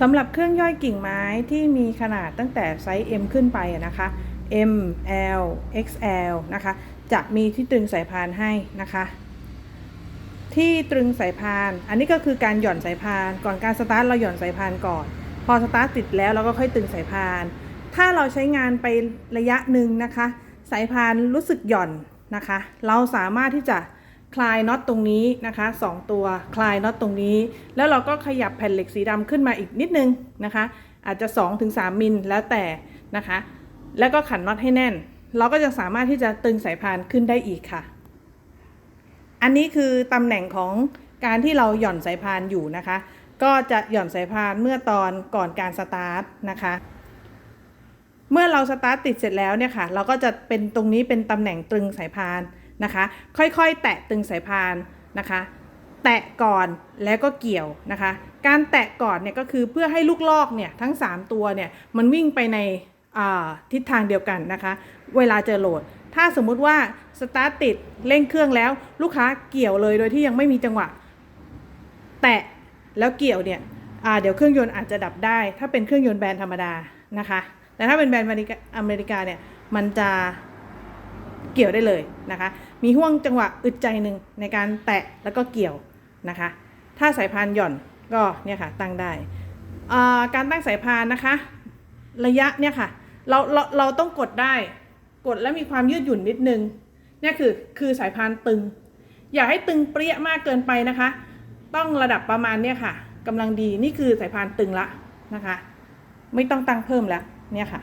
สำหรับเครื่องย่อยกิ่งไม้ที่มีขนาดตั้งแต่ไซส์ M ขึ้นไปนะคะ M L XL นะคะ จะมีที่ตรึงสายพานให้นะคะ ที่ตรึงสายพาน อันนี้ก็คือการหย่อนสายพาน ก่อนการสตาร์ทเราหย่อนสายพานก่อน พอสตาร์ทติดแล้วเราก็ค่อยตรึงสายพาน ถ้าเราใช้งานไประยะหนึ่งนะคะ สายพานรู้สึกหย่อนนะคะ เราสามารถที่จะ คลายน็อตตรงนี้นะคะสองตัวคลายน็อตตรงนี้ แล้วเราก็ขยับแผ่นเหล็กสีดำขึ้นมาอีกนิดนึงนะคะ อาจจะ 2-3มิลแล้วแต่นะคะ แล้วก็ขันน็อตให้แน่น เราก็จะสามารถที่จะตึงสายพานขึ้นได้อีกค่ะ อันนี้คือตำแหน่งของการที่เราหย่อนสายพานอยู่นะคะ ก็จะหย่อนสายพานเมื่อตอนก่อนการสตาร์ทนะคะ เมื่อเราสตาร์ทติดเสร็จแล้วเนี่ยค่ะ เราก็จะเป็นตรงนี้เป็นตำแหน่งตรึงสายพาน นะคะ ค่อยๆ แตะตึงสายพานนะคะ แตะก่อนแล้วก็เกี่ยวนะคะ การแตะก่อนเนี่ยก็คือเพื่อให้ลูกลอกเนี่ยทั้ง 3 ตัวเนี่ยมันวิ่งไปในทิศทางเดียวกันนะคะ เวลาเจอโหลด ถ้าสมมุติว่าสตาร์ทติดเร่งเครื่องแล้วลูกค้าเกี่ยวเลยโดยที่ยังไม่มีจังหวะ แตะแล้วเกี่ยวเนี่ยเดี๋ยวเครื่องยนต์อาจจะดับได้ ถ้าเป็นเครื่องยนต์แบรนด์ธรรมดานะคะ แต่ถ้าเป็นแบรนด์อเมริกาเนี่ยมันจะ เกี่ยวได้เลยนะคะ มีห่วงจังหวะอึดใจหนึ่งในการแตะแล้วก็เกี่ยวนะคะ ถ้าสายพานหย่อนก็เนี่ยค่ะตั้งได้ การตั้งสายพานนะคะ ระยะเนี่ยค่ะเราเราเราต้องกดได้กดแล้วมีความยืดหยุ่นนิดนึงเนี่ยคือคือสายพานตึง อย่าให้ตึงเปรี้ยมากเกินไปนะคะ ต้องระดับประมาณเนี่ยค่ะกำลังดีนี่คือสายพานตึงละนะคะ ไม่ต้องตั้งเพิ่มแล้วเนี่ยค่ะ